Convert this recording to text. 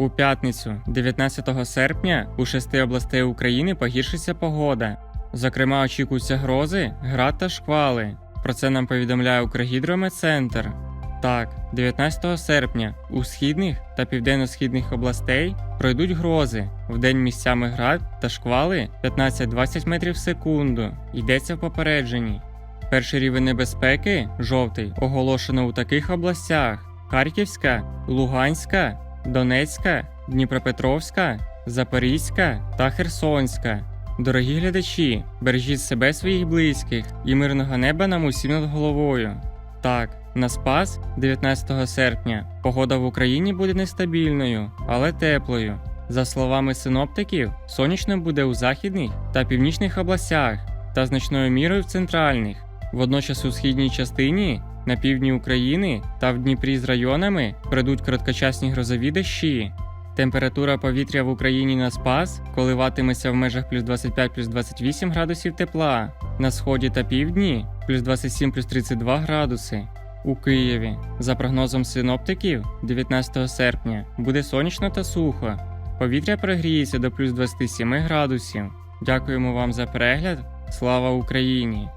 У п'ятницю, 19 серпня, у шести областей України погіршиться погода. Зокрема, очікуються грози, град та шквали. Про це нам повідомляє Укргідрометцентр. Так, 19 серпня у східних та південно-східних областей пройдуть грози. Вдень місцями град та шквали 15-20 метрів в секунду. Йдеться в попередженні. Перший рівень небезпеки жовтий оголошено у таких областях: Харківська, Луганська, Донецька, Дніпропетровська, Запорізька та Херсонська. Дорогі глядачі, бережіть себе своїх близьких і мирного неба нам усім над головою. Так, на Спас 19 серпня погода в Україні буде нестабільною, але теплою. За словами синоптиків, сонячно буде у західних та північних областях та значною мірою в центральних. Водночас у східній частині, на півдні України та в Дніпрі з районами прийдуть короткочасні грозові дощі. Температура повітря в Україні на спас коливатиметься в межах плюс 25 плюс 28 градусів тепла, на сході та півдні плюс 27 плюс 32 градуси. У Києві, за прогнозом синоптиків, 19 серпня буде сонячно та сухо. Повітря прогріється до плюс 27 градусів. Дякуємо вам за перегляд. Слава Україні!